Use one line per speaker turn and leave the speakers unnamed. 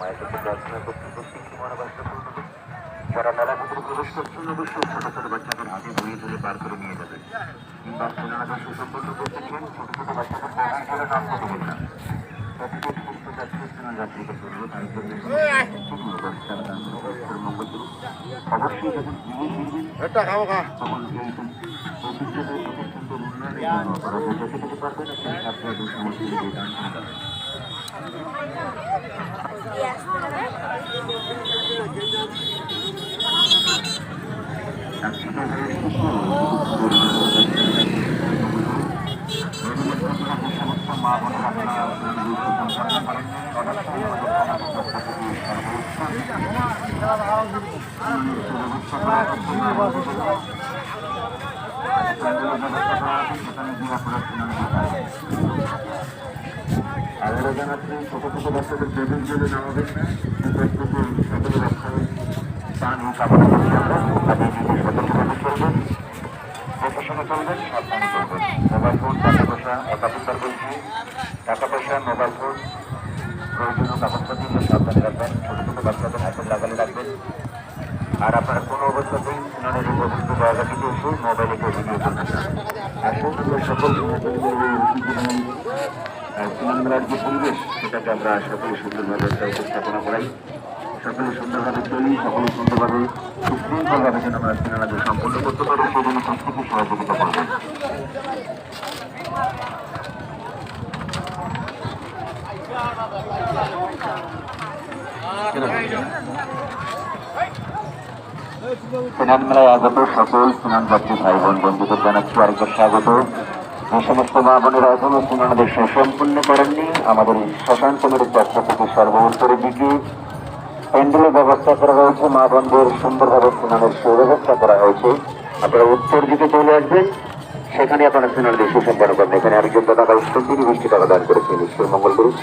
চালানো ঠিকই হয় ওই যে ওটা বিঠে দিলি
যারা মেলা ভিতরে প্রবেশ করছেন অবশ্যই ছোট ছোট বাচ্চাদের হাতে ধরিয়ে ধরে পার করে নিয়ে যাবেন কিংবা কেনাকাটা সুসম্পন্ন করতেছেন ছোট ছোট বাচ্চাদের প্রবেশ করে নাম করতে বলবেন প্রত্যেক সুস্থ যাত্রী স্থানের যাত্রীকে অবশ্যই যখন জীবন তখন এই প্রতিষ্ঠানের প্রতিষ্ঠানকে উন্নয়নের জন্য পারবেন আবারও জানাচ্ছি ছোট ছোট বাচ্চাদের টেবিল জেলে নামাবেন না প্রত্যেকে সকলে রক্ষায় পান ও কাপড় শুনে চলবেন সাবধানে চলবেন মোবাইল ফোন, টাকা পয়সা একাধিকবার বলছি। টাকা পয়সা, মোবাইল ফোন, প্রয়োজনীয় কাগজপত্র সাবধানে রাখবেন। ছোট ছোট বাচ্চাদের হাতে লাগালে রাখবেন। আর আপনারা কোনো অবস্থাতেই এই পবিত্র জায়গাটিতে এসে মোবাইলে কেউ ভিডিও করবেন আসুন, আমরা সকল সিনেমার যে পরিবেশ, সেটাকে আমরা সকলে সুন্দরভাবে উপস্থাপনা করাই। সকলে সুন্দরভাবে চলি সকলে সুন্দরভাবে সুশৃঙ্খলভাবে যেন আমরা সিনেমাকে সম্পন্ন করতে পারি সেজন্য প্রত্যেকে সহযোগিতা করবেন সুসম্পন্ন করেননি। আমাদের এই শ্মশান কমিটির পক্ষ থেকে সর্বোত্তরের দিকে প্যান্ডেলের ব্যবস্থা করা হয়েছে, মা বন্ধুর সুন্দরভাবে সিনেমার সুব্যবস্থা করা হয়েছে। আপনারা উত্তর দিকে চলে আসবেন, সেখানে আপনারা সিনেমার দৃশ্য সম্পন্ন করবেন। এখানে আরেকজন দাদা বাইশ তিনি বৃষ্টি টাকা দান করেছেন ঈশ্বর মঙ্গল করুন